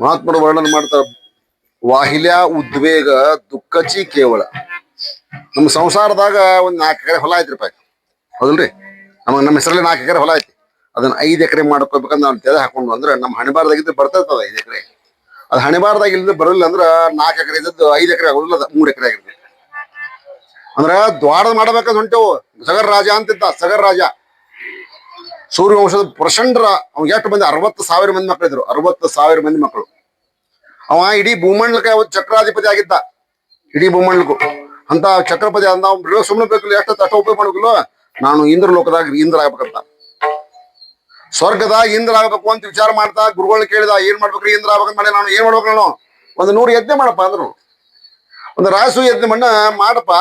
ಮಹಾತ್ಮರು ವರ್ಣನೆ ಮಾಡ್ತಾರ ವಾಹಿಲ್ಯ, ಉದ್ವೇಗ, ದುಃಖಚಿ, ಕೇವಲ. ನಮ್ಮ ಸಂಸಾರದಾಗ ಒಂದ್ ನಾಲ್ಕು ಎಕರೆ ಹೊಲ ಐತ್ರಿಪ್ಪ ಹೌದಲ್ರಿ? ನಮಗ್ ನಮ್ಮ ಹೆಸರಲ್ಲಿ ನಾಲ್ಕು ಎಕರೆ ಹೊಲ ಐತಿ. ಅದನ್ನ ಐದ್ ಎಕರೆ ಮಾಡ್ಕೋಬೇಕಂತ ನಾವು ತೆರೆ ಹಾಕೊಂಡು ಅಂದ್ರೆ ನಮ್ಮ ಹಣೆಬಾರ್ದಾಗಿದ್ದು ಬರ್ತೈತದ ಐದ್ ಎಕರೆ. ಅದು ಹಣೆಬಾರ್ದಾಗ ಬರಲಿಲ್ಲ ಅಂದ್ರ ನಾಲ್ಕು ಎಕರೆ ಇದ್ದದ್ದು ಐದ್ ಎಕರೆ ಆಗೋದಿಲ್ಲ ಮೂರ್ ಎಕರೆ ಆಗಿರ್ತೈತಿ. ಅಂದ್ರ ದ್ವಾರದ ಮಾಡಬೇಕಂತ ಹೊಂಟೆವು? ಸಗರ್ ರಾಜ ಅಂತಿದ್ದ, ಸಗರ್ ರಾಜ. ಸೂರ್ಯವಂಶದ ಪ್ರಚಂಡ್ರ, ಅವ್ನಿಗೆ ಎಷ್ಟು ಮಂದಿ, ಅರವತ್ತು ಸಾವಿರ ಮಂದಿ ಮಕ್ಕಳಿದ್ರು ಅರವತ್ತು ಸಾವಿರ ಮಂದಿ ಮಕ್ಕಳು ಅವ ಇಡೀ ಭೂಮಂಡಲಕ್ಕೆ ಚಕ್ರಾಧಿಪತಿ ಆಗಿದ್ದ. ಇಡೀ ಭೂಮಂಡಲಕ್ಕೂ. ಅಂತ ಚಕ್ರಪತಿ ಅಂದ, ಅವ್ನು ಸುಮ್ಮನೆ ಬೇಕು ಎಷ್ಟು ತಟ ಉಪಯೋಗ ಮಾಡಬೇಕಲ್ಲ? ನಾನು ಇಂದ್ರ ಲೋಕದಾಗ ಇಂದ್ರ ಆಗ್ಬೇಕಂತ. ಸ್ವರ್ಗದಾಗ ಇಂದ್ರ ಆಗ್ಬೇಕು ಅಂತ ವಿಚಾರ ಮಾಡ್ತಾ ಗುರುಗಳನ್ನ ಕೇಳಿದ, ಏನ್ ಮಾಡ್ಬೇಕ್ರಿ, ಇಂದ್ರ ಆಗ್ಬೇಕಂತ ನಾನು ಏನ್ ಮಾಡ್ಬೇಕು ನಾನು? ಒಂದು ನೂರು ಯಜ್ಞೆ ಮಾಡಪ್ಪ ಅಂದ್ರು. ಒಂದು ರಾಸು ಯತ್ನ ಮಣ್ಣ ಮಾಡಪ್ಪ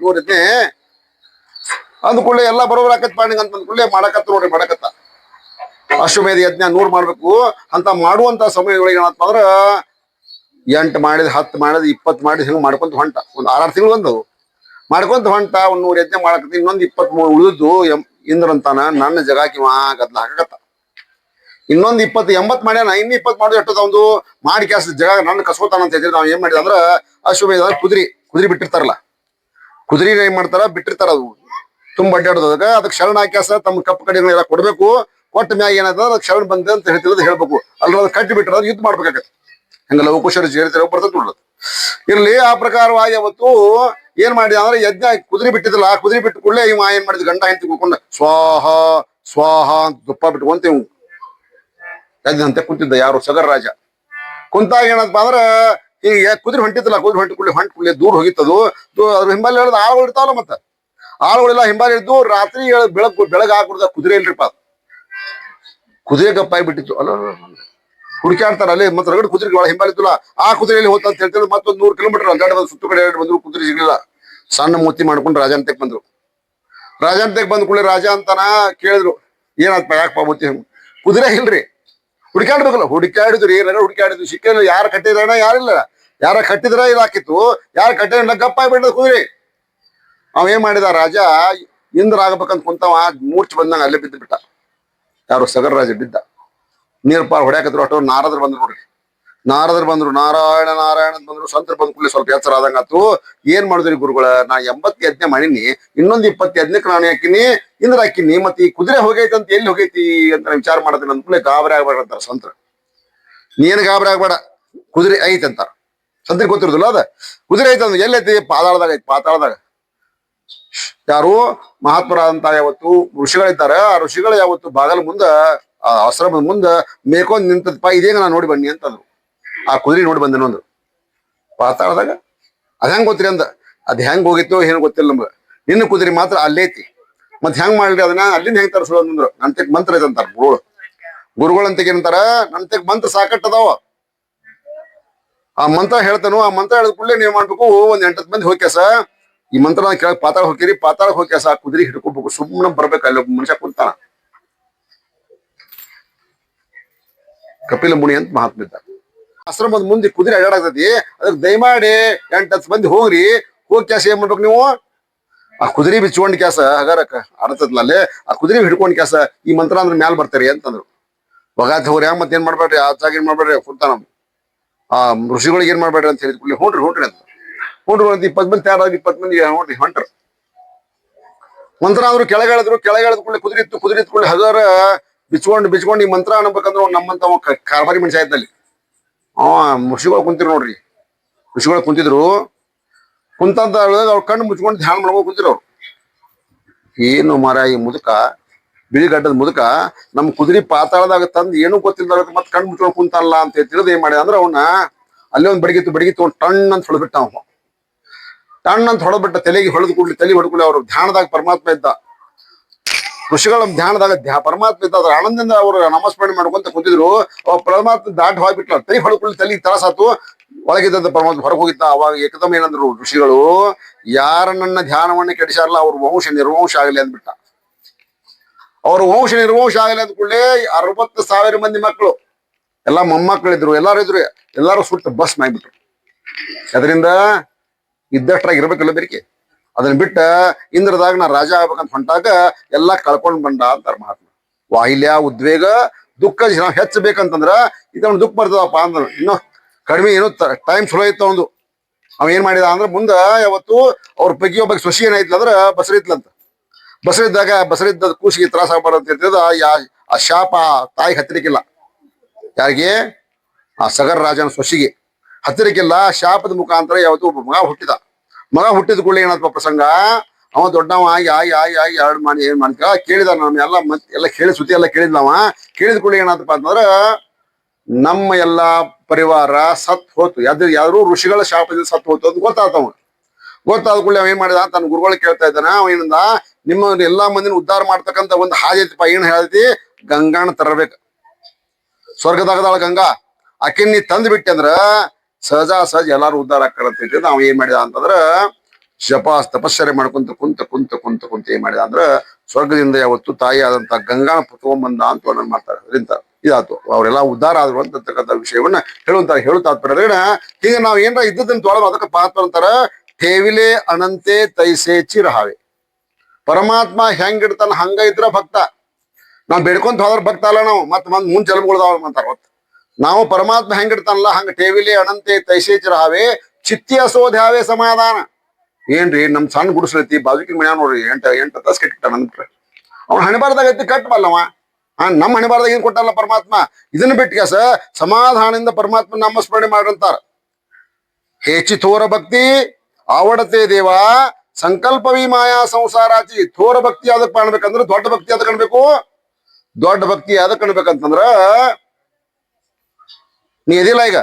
ನೂರು ಯಜ್ಞೆ. ಅಂದ ಕೂಡಲೇ ಎಲ್ಲ ಬರೋಬರ್ ಆಕತ್ ಪಾಣಿಂಗ್ ಅಂತ ಕೂಡಲೇ ಮಾಡಕತ್ತ ನೋಡ್ರಿ, ಮಾಡಕತ್ತ. ಅಶ್ವಮೇಧ ಯಜ್ಞ ನೂರ್ ಮಾಡ್ಬೇಕು. ಅಂತ ಮಾಡುವಂತ ಸಮಯಗಳಿಗೆ ಏನಪ್ಪ ಅಂದ್ರ ಎಂಟು ಮಾಡಿದ, ಹತ್ತು ಮಾಡಿದ, ಇಪ್ಪತ್ತು ಮಾಡಿದ ಹಿಂಗ್ ಮಾಡ್ಕೊಂತ ಹೊಂಟ. ಒಂದ್ ಆರಾರು ತಿಂಗಳು ಒಂದು ಮಾಡ್ಕೊಂತ ಹೊಂಟ, ಒಂದ್ ನೂರ್ ಯಜ್ಞ ಮಾಡಕತ್ತ, ಇನ್ನೊಂದ್ ಇಪ್ಪತ್ತ್ ಮೂರು ಉಳಿದು ಇಂದ್ರ ಅಂತಾನ, ನನ್ನ ಜಗಾಕಿ ಮಾ ಗದ್ಲ ಹಾಕತ್ತ ಇನ್ನೊಂದ್ ಇಪ್ಪತ್ತು ಎಂಬತ್ ಮಾಡ್ಯಾನ, ಇನ್ನು ಇಪ್ಪತ್ತು ಮಾಡೋದು ಎಷ್ಟದ ಒಂದು, ಮಾಡಿ ಕ್ಯಾಸ್ ಜಗ ನನ್ನ ಕಸ್ಕೋತಾನ ಅಂತ ಹೇಳಿದ್ರೆ ನಾವ್ ಏನ್ ಮಾಡಿದ ಅಂದ್ರ ಅಶ್ವಮೇಧ ಕುದುರಿ ಕುದುರಿ ಬಿಟ್ಟಿರ್ತಾರಲ್ಲ. ಕುದುರೆ ಏನ್ ಮಾಡ್ತಾರ? ಬಿಟ್ಟಿರ್ತಾರ ಅದು. ತುಂಬ ಅಡ್ಡಾಡೋದಾಗ ಅದಕ್ಕೆ ಶರಣ ಹಾಕ್ಯಾಸ, ತಮ್ಮ ಕಪ್ಪು ಎಲ್ಲಾ ಕೊಡ್ಬೇಕು. ಕೊಟ್ಟ ಮ್ಯಾಗ ಏನಾದ ಅದಕ್ಕೆ ಶರಣ ಬಂದೆ ಅಂತ ಹೇಳ್ತಿರೋದು ಹೇಳ್ಬೇಕು. ಅಲ್ಲ ಅದು ಕಟ್ಟಿ ಬಿಟ್ಟರೆ ಯುದ್ಧ ಮಾಡ್ಬೇಕಾಗತ್ತೆ. ಹಂಗಲ್ಲ ಲವಕುಶರ ಹೇಳ್ತಾರೆ ಬರ್ತದೆ ನೋಡೋದು ಇರ್ಲಿ, ಆ ಪ್ರಕಾರವಾಗಿ ಅವತ್ತು ಏನ್ ಮಾಡಿ ಅಂದ್ರೆ ಯಜ್ಞ ಕುದುರೆ ಬಿಟ್ಟಿದ್ರಲ್ಲ ಆ ಕುದುರೆ ಬಿಟ್ಟು ಕೂಡಲೇ ಇವ ಏನ್ ಮಾಡಿದ? ಗಂಡ ಹೆಂಡತಿ ಕುಳ್ಕೊಂಡ ಸ್ವಾಹ ಸ್ವಾಹ ಅಂತ ತುಪ್ಪ ಬಿಟ್ಕೊಂತ ಇವ್. ಯಜ್ಞ ಅಂತ ಕುಂತಿದ್ದ ಯಾರು? ಸಗರ್ ರಾಜ. ಕುಂತಾಗ ಏನಪ್ಪ ಅಂದ್ರ ಈಗ ಕುದುರೆ ಹೊಂಟಿತ್ತಲ್ಲ, ಕುದುರೆ ಹೊಂಟಿ ಕೂಡಲೇ, ಹೊಂಟ ಕೂಡಲೇ ದೂರ ಹೋಗಿತ್ತದು. ಅದ್ರ ಹಿಂಬಾಲಿ ಹೇಳಿದ ಆಳುಗಳು ಇರ್ತಾವಲ್ಲ ಮತ್ತ? ಆಳುಗಳೆಲ್ಲ ಹಿಂಬಾಲಿ ಇದ್ದು ರಾತ್ರಿ ಏಳ್- ಬೆಳಗ್ ಬೆಳಗ್ ಹಾಕ್ಬಿಡ್ದ ಕುದುರೆ ಇಲ್ರಿಪ್ಪ. ಕುದುರೆ ಗಪ್ಪಾಗಿ ಬಿಟ್ಟಿತ್ತು ಅಲ್ಲ ಹುಡುಕಾಡ್ತಾರ ಅಲ್ಲಿ. ಮತ್ತೆ ರಗಡ್ ಕುದುರೆ ಒಳ ಹಿಂಬಾಲಿತ್ತಲ್ಲ ಆ ಕುದುರೆಯಲ್ಲಿ ಹೋತ ಅಂತ ಹೇಳ್ತಾರೆ ಮತ್ತೊಂದು ನೂರು ಕಿಲೋಮೀಟರ್ ಬಂದು ಸುತ್ತು ಕಡೆ ಬಂದ್ರು, ಕುದುರೆ ಸಿಗ್ಲಿಲ್ಲ. ಸಣ್ಣ ಮೂತಿ ಮಾಡ್ಕೊಂಡು ರಾಜ ರಾಜಾಂತಕ್ಕೆ ಬಂದ್ರು. ರಾಜಾಂತಕ್ಕೆ ಬಂದ ಕೂಡಲೇ ರಾಜ ಅಂತಾನ ಕೇಳಿದ್ರು. ಏನಾಗ್ತಾ ಯಾಕಪ್ಪ ಮೂತಿ? ಕುದುರೆ ಇಲ್ರಿ. ಹುಡುಕಾಡ್ಬೇಕಲ್ಲ ಹುಡುಕಾಡಿದ್ರಿ ಏನಾರ ಹುಡುಕಾಡಿದ್ವಿ ಸಿಕ್ಕಿಲ್ಲ ಯಾರು ಕಟ್ಟಿದ್ರಣ ಯಾರಿಲ್ಲ ಯಾರ ಕಟ್ಟಿದ್ರ ಇದಾಕಿತ್ತು, ಯಾರು ಕಟ್ಟಿದ್ರ ಗಪ್ಪ ಬಿಟ್ಟದ ಕುದುರೆ. ಅವ ಏನ್ ಮಾಡಿದ ರಾಜ ಇಂದ್ರ ಆಗ್ಬೇಕಂತ ಕುಂತವ, ಮೂರ್ಛೆ ಬಂದಂಗ ಅಲ್ಲೇ ಬಿದ್ದು ಬಿಟ್ಟ. ಯಾರು ಸಗರ ರಾಜ ಬಿದ್ದ. ನೀರ್ ಪಾರ್ ಹೊಡ್ಯಾಕತ್ರು ಅಷ್ಟೋ ನಾರದ್ರು ಬಂದ್ರು ನೋಡ್ರಿ. ನಾರದ್ರು ಬಂದ್ರು, ನಾರಾಯಣ ನಾರಾಯಣ ಬಂದ್ರು ಸಂತರ ಬಂದ್ ಕೂಡಲೇ ಸ್ವಲ್ಪ ಎಚ್ಚರ ಆದಂಗ ಆತು ಏನ್ ಮಾಡಿದ್ರಿ ಗುರುಗಳ? ನಾ ಎಂಬತ್ತು ಯಜ್ಞ ಮಾಡಿನಿ ಇನ್ನೊಂದ್ ಇಪ್ಪತ್ ಯಜ್ಞಕ್ಕೆ ನಾನು ಹಾಕಿನಿ, ಇಂದ್ರ ಹಾಕಿನಿ ಮತ್ತೆ ಈ ಕುದುರೆ ಹೋಗೈತಿ ಅಂತ ಎಲ್ಲಿ ಹೋಗೈತಿ ಅಂತ ವಿಚಾರ ಅಂದ ಕೂಡಲೇ ಗಾಬರಿ ಆಗ್ಬೇಡ ಅಂತಾರ ಸಂತರ ನೀನ್ ಗಾಬರಿ ಆಗ್ಬೇಡ, ಕುದುರೆ ಐತ್ ಅಂತಾರ. ಸಂತರಿಗೆ ಗೊತ್ತಿರೋದಿಲ್ಲ ಅದ? ಕುದುರೆ ಐತೆ ಅಂದ್ರೆ ಎಲ್ಲೈತಿ ಪಾತಾಳದಾಗ ಐತಿ, ಪಾತಾಳದಾಗ. ಯಾರು? ಮಹಾತ್ಮರಾದಂತ ಯಾವತ್ತು? ಋಷಿಗಳಿದ್ದಾರೆ. ಆ ಋಷಿಗಳು ಯಾವತ್ತು ಬಾಗಲ ಮುಂದ, ಆ ಆಶ್ರಮದ ಮುಂದ ಮೇಕೊಂಡ್ ನಿಂತದಪ್ಪ ಇದೇಗ ನಾ ನೋಡಿ ಬನ್ನಿ ಅಂತಂದ್ರು. ಆ ಕುದುರೆ ನೋಡಿ ಬಂದನು ಅಂದ್ರು ಪಾತಾಳದಾಗ, ಅದ್ ಹೆಂಗ್ ಗೊತ್ತಿರಿ ಅಂದ. ಅದ್ ಹೆಂಗ್ ಹೋಗಿತ್ತೋ ಏನು ಗೊತ್ತಿಲ್ಲ ನಮ್ಗ. ನಿನ್ನ ಕುದುರೆ ಮಾತ್ರ ಅಲ್ಲೈತಿ ಮತ್ ಹೆಂಗ್ ಮಾಡ್ಲಿ ಅದನ್ನ ಅಲ್ಲಿಂದ ಹೆಂಗ್ ತರಿಸೋದು ಅಂದ್ರು. ನಂತೆಗ್ ಮಂತ್ರ ಐತೆ ಅಂತಾರ ಗುರುಗಳು. ಗುರುಗಳಂತ ಏನಂತಾರ ನಂತೆಗ್ ಮಂತ್ರ ಸಾಕಟ್ಟದಾವ. ಆ ಮಂತ್ರ ಹೇಳ್ತಾನು, ಆ ಮಂತ್ರ ಹೇಳಿದ ಕೂಡಲೇ ನೀವ್ ಮಾಡ್ಬೇಕು, ಒಂದ್ ಎಂಟತ್ತು ಮಂದಿ ಹೋಗ್ಯಾಸ. ಈ ಮಂತ್ರ ಕೆಳಗೆ ಪಾತಾಳ ಹೋಗಿರಿ ಪಾತಾಳ ಹೋಗ್ಯಾಸ, ಆ ಕುದುರೆ ಹಿಡ್ಕೊಬೇಕು ಸುಮ್ಮನೆ ಬರ್ಬೇಕು, ಅಲ್ಲಿ ಒಬ್ಬ ಮನುಷ್ಯ ಕುಂತಾನ. ಕಪಿಲ ಮುನಿ ಅಂತ ಮಹಾತ್ಮ ಇದ್ದ ಆಶ್ರಮದ ಮುಂದೆ ಕುದುರೆ ಅಡ್ಡಾಡತೈತಿ ಅದಕ್ಕೆ ದಯಮಾಡಿ ಎಂಟು ಹತ್ತು ಮಂದಿ ಹೋಗ್ರಿ. ಹೋಗಿ ಕ್ಯಾಸ ಏನ್ ಮಾಡ್ಬೇಕು ನೀವು? ಆ ಕುದುರೆ ಬಿಚ್ಕೊಂಡ್ ಕ್ಯಾಸ ಹಗಾರಕ್ಕ ಆಡತತ್ಲ ಅಲ್ಲೇ. ಆ ಕುದುರೆ ಹಿಡ್ಕೊಂಡ್ ಕ್ಯಾಸ ಈ ಮಂತ್ರ ಅಂದ್ರೆ ಮ್ಯಾಲ್ ಬರ್ತಾರಿ ಅಂತಂದ್ರು. ಬಗಾತ್ ಹೋಗ್ರಿ, ಮತ್ತೆ ಏನ್ ಮಾಡ್ಬೇಡ್ರಿ? ಆಚಾಗ ಏನ್ ಮಾಡ್ಬೇಡ್ರಿ? ಕುಂತಾನ ಆ ಋಷಿಗಳಿಗೆ ಏನ್ ಮಾಡ್ಬೇಡ್ರಿ ಅಂತ ಹೇಳಿದ್ ಕೂಡಲೇ ಹೋಗ್ರಿ ಅಂತ. ಹೋಗ್ರಿ ಅಂತ ಇಪ್ಪತ್ ಮಂದಿ ತಯಾರಾದ್ರು ಇಪ್ಪತ್ ಮಂದಿ ನೋಡ್ರಿ ಹೊಂಟ್ರ. ಮಂತ್ರ ಅಂದ್ರು ಕೆಳಗೆಳೆದ್ರು ಕೆಳಗೆಳೆದ್ ಕೂಡಲೇ ಕುದುರೆ ಇತ್ತು ಕುದುರೆ ಇತ್ತು ಹಗಾರ ಬಿಚ್ಕೊಂಡು ಬಿಚ್ಕೊಂಡು ಈ ಮಂತ್ರ ಅನ್ಬೇಕಂದ್ರೆ ನಮ್ಮಂತ ಕಾರ್ಬಾರಿ ಮನುಷ್ಯ ಇದ್ದಲ್ಲಿ. ಅವ ಋಷಿಗಳು ಕುಂತಿರು ನೋಡ್ರಿ. ಮುಷಿಗಳು ಕುಂತಿದ್ರು. ಕುಂತಂತ ಅವ್ರ ಕಣ್ಣು ಮುಚ್ಕೊಂಡು ಧ್ಯಾನ ಮಾಡ್ಕೊಂಡು ಕುಂತಿರು ಅವ್ರು. ಏನು ಮರ ಈ ಮುದುಕ ಬಿಳಿಗಡ್ಡದ ಮುದುಕ ನಮ್ಮ ಕುದುರೆ ಪಾತಾಳದಾಗ ತಂದು ಏನು ಗೊತ್ತಿಲ್ಲ ಮತ್ತೆ ಕಣ್ಣು ಮುಚ್ಕೊಂಡು ಕುಂತಲ್ಲ ಅಂತ ತಿಳಿದು ಏನ್ ಮಾಡಿದ ಅಂದ್ರೆ ಅವನ್ನ ಅಲ್ಲೇ ಒಂದು ಬಡಗಿತ್ತು ಬಡಗಿ ತಗೊಂಡು ಟಣ್ ಅಂತ ಹೊಡೆದ್ಬಿಟ್ಟ ಅವನು. ಟಣ್ಣ ಅಂತ ಹೊಡೆದ್ಬಿಟ್ಟ ತಲೆಗೆ ಹೊಡೆದು ಕೂಡ್ಲಿ ತಲೆ ಹೊಡ್ಕೊಳ್ಳಿ ಅವ್ರು ಧ್ಯಾನದಾಗ ಪರಮಾತ್ಮ ಇದ್ದ. ಋಷಿಗಳ ಧ್ಯಾನದಾಗ ಧ್ಯಾ ಪರಮಾತ್ಮ ಇದ್ದಾದ್ರೆ ಆನಂದಿಂದ ಅವರು ನಮಸ್ಮರಣೆ ಮಾಡ್ಕೊಂತ ಕುಂತಿದ್ರು. ಅವ ಪರಮಾತ್ಮ ದಾಟ್ ಹೋಗ್ಬಿಟ್ಲ ತಲೆ ಹೊಡ್ಕೊಳ್ಳಿ ತಲೆ ತರಸಾತು ಒಳಗಿದ್ದಂತ ಪರಮಾತ್ಮ ಹೊರಗೆ ಹೋಗಿದ್ದ. ಅವಾಗ ಏಕದಮ್ ಏನಂದ್ರು ಋಷಿಗಳು ಯಾರನ್ನ ಧ್ಯಾನವನ್ನ ಕೆಡಿಸಾರಲ್ಲ ಅವ್ರ ವಂಶ ನಿರ್ವಂಶ ಆಗಲಿ ಅಂದ್ಬಿಟ್ಟ. ಅವ್ರ ವಂಶ ನಿರ್ವಂಶ ಆಗಲಿ ಅಂದ ಕೂಡಲೇ ಅರವತ್ತು ಸಾವಿರ ಮಂದಿ ಮಕ್ಕಳು ಎಲ್ಲಾ ಮೊಮ್ಮಕ್ಕಳಿದ್ರು ಎಲ್ಲಾರು ಇದ್ರು, ಎಲ್ಲಾರು ಸುಟ್ಟು ಬಸ್ ಮಾಡ್ಬಿಟ್ರು ಅದರಿಂದ ಇದ್ದಷ್ಟ್ರಾಗ ಇರ್ಬೇಕಲ್ಲ ಬೇರಿಕೆ. ಅದನ್ನ ಬಿಟ್ಟ ಇಂದ್ರದಾಗ ನಾ ರಾಜ ಆಗ್ಬೇಕಂತ ಹೊಂಟಾಗ ಎಲ್ಲಾ ಕಳ್ಕೊಂಡ್ ಬಂದ ಅಂತಾರ ಮಹಾತ್ಮ. ವಾಹಿಲ್ಯ, ಉದ್ವೇಗ, ದುಃಖ ನಾವು ಹೆಚ್ಚಬೇಕಂತಂದ್ರ ಇದನ್ನ ದುಃಖ ಬರ್ತದಪ್ಪ ಅಂದ್ರ. ಇನ್ನು ಕಡಿಮೆ ಏನು ಟೈಮ್ ಚಲೋ ಇತ್ತು ಒಂದು ಅವ ಏನ್ ಮಾಡಿದ ಅಂದ್ರ ಮುಂದ ಯಾವತ್ತು ಅವ್ರ ಪೈಕಿ ಒಬ್ಬ ಸೊಸಿ ಏನಾಯ್ತಲ್ಲ ಅಂದ್ರ ಬಸರಿತ್ಲಂತ ಬಸರಿದ್ದಾಗ ಬಸರಿದ್ದ ಕೂಸಿಗೆ ತ್ರಾಸ ಆಗ್ಬಾರ್ದು ಅಂತ ಯಾ, ಆ ಶಾಪ ತಾಯಿ ಹತ್ತಿರಕ್ಕಿಲ್ಲ. ಯಾರಿಗೆ? ಆ ಸಗರ ರಾಜನ ಸೊಸಿಗೆ. ಹತ್ತಿರಕ್ಕಿಲ್ಲ ಶಾಪದ ಮುಖಾಂತರ ಯಾವತ್ತು ಒಬ್ಬ ಮಗ ಹುಟ್ಟಿದ. ಮಗ ಹುಟ್ಟಿದ ಕೂಡಲೇ ಏನಪ್ಪ ಪ್ರಸಂಗ ಅವ ದೊಡ್ಡವ ಆಗಿ ಆಗಿ ಆಗಿ ಆಗಿ ಎರಡು ಮಾಡಿ ಏನ್ ಮಾಡ್ಕ ಕೇಳಿದ ನಾವು ಎಲ್ಲ ಮತ್, ಎಲ್ಲ ಕೇಳಿ, ಸುದ್ದಿ ಎಲ್ಲ ಕೇಳಿದ್ನವ ಕೇಳಿದ ಕೂಡಲೇ ಏನಂತಪ್ಪ ಅಂತಂದ್ರ, ನಮ್ಮ ಎಲ್ಲಾ ಪರಿವಾರ ಸತ್ ಹೋತು. ಯಾವ್ದು ಯಾರು ಋಷಿಗಳ ಶಾಪದಿಂದ ಸತ್ ಹೋತು ಅಂತ ಗೊತ್ತಾತವ ಗೊತ್ತಾದ ಕೂಡಲೇ ಅವ ಏನ್ ಮಾಡಿದ? ತನ್ನ ಗುರುಗಳು ಕೇಳ್ತಾ ಇದ್ದಾನ. ಅವ ಏನಂದ? ನಿಮ್ಮ ಎಲ್ಲಾ ಮಂದಿನ ಉದ್ಧಾರ ಮಾಡ್ತಕ್ಕಂತ ಒಂದು ಹಾದಿ ಐತಿಪ್ಪ. ಏನ್ ಹೇಳ್ತಿ? ಗಂಗಾಣ ತರಬೇಕು. ಸ್ವರ್ಗದಾಗದಾಳ ಗಂಗಾ. ಆಕಿನ್ ನೀ ಬಿಟ್ಟೆ ಅಂದ್ರ ಸಹಜ ಸಹಜ ಎಲ್ಲಾರು ಉದ್ಧಾರ ಹೇಳ್ತಿದ್ದ ಅವ ಏನ್ ಮಾಡಿದ ಅಂತಂದ್ರ ಜಪ ತಪಶ್ಚರ್ಯ ಮಾಡ್ಕೊಂತ ಕುಂತ ಕುಂತ ಕುಂತ ಕುಂತ ಏನ್ ಮಾಡಿದ ಅಂದ್ರ ಸ್ವರ್ಗದಿಂದ ಯಾವತ್ತು ತಾಯಿ ಆದಂತ ಗಂಗಾನ ಬಂದ ಅಂತ ವರ್ಣನ್ ಮಾಡ್ತಾರೆ. ಅದರಿಂದ ಇದಾತು ಅವರೆಲ್ಲ ಉದ್ಧಾರ ಆದ್ರು ಅಂತಕ್ಕಂಥ ವಿಷಯವನ್ನ ಹೇಳುವಂತಾರೆ ಹೇಳು ತಾತ್ಪರ್ಯ. ಈಗ ನಾವ್ ಏನ್ರ ಇದ್ದದನ್ನ ತೊಳೆದು ಅದಕ್ಕೆ ಪಾತ್ರ ಅಂತಾರ ಠೇವಿಲೆ ಅನಂತೆ ತೈಸೆ ಚಿರಹಾವೆ. ಪರಮಾತ್ಮ ಹೆಂಗಿಡ್ತಾನ ಹಂಗ ಇದ್ರ ಭಕ್ತ. ನಾವ್ ಬೇಡ್ಕೊಂತ ಹೋದ್ರ ಭಕ್ತ ಅಲ್ಲ ನಾವು. ಮತ್ ಮಂದ್ ಜನ್ಮಗಳದಾವ ಅಂತಾರ ನಾವು ಪರಮಾತ್ಮ ಹೆಂಗಿಡ್ತಾನಲ್ಲ ಹಂಗ ಟೇವಿಲಿ ಅನಂತೆ ತೈಸೇಚರ ಚಿರಹಾವೆ ಚಿತ್ತಿ ಅಸೋಧ್ಯಾವೆ ಸಮಾಧಾನ. ಏನ್ರಿ ನಮ್ ಸಣ್ಣ ಗುಡಿಸ್ಲೈತಿ ಬಾಜುಕಿ ಮನೆಯ ನೋಡ್ರಿ, ಎಂಟ ಎಂಟ ತಾಸ್ ಕಟ್ಟಿಟ್ಟ ನಂತರ ಅವ್ನ ಹಣೆಬಾರ್ದಾಗ ಐತಿ ಕಟ್ಟಬಲ್ಲವ ಆ ನಮ್ಮ ಹಣೆಬಾರ್ದಾಗ ಏನ್ ಕೊಟ್ಟಲ್ಲ ಪರಮಾತ್ಮ? ಇದನ್ನ ಬಿಟ್ಟಿಗೆ ಸಮಾಧಾನದಿಂದ ಪರಮಾತ್ಮ ನಾಮಸ್ಮರಣೆ ಮಾಡಿರ್ತಾರ. ಹೆಚ್ಚಿ ಥೋರ ಭಕ್ತಿ, ಆವಡತೆ ದೇವ ಸಂಕಲ್ಪವಿ ಮಾಯಾ ಸಂಸಾರಾಚಿ. ಥೋರ ಭಕ್ತಿ ಯಾವ್ದಕ್ ಕಾಣ್ಬೇಕಂದ್ರೆ ದೊಡ್ಡ ಭಕ್ತಿ ಯಾವ್ದಕ್ ಕಾಣ್ಬೇಕು? ದೊಡ್ಡ ಭಕ್ತಿ ಯಾವ್ದಕ್ ಕಾಣ್ಬೇಕಂತಂದ್ರ ನೀ ಎದಿಲ್ಲ ಈಗ?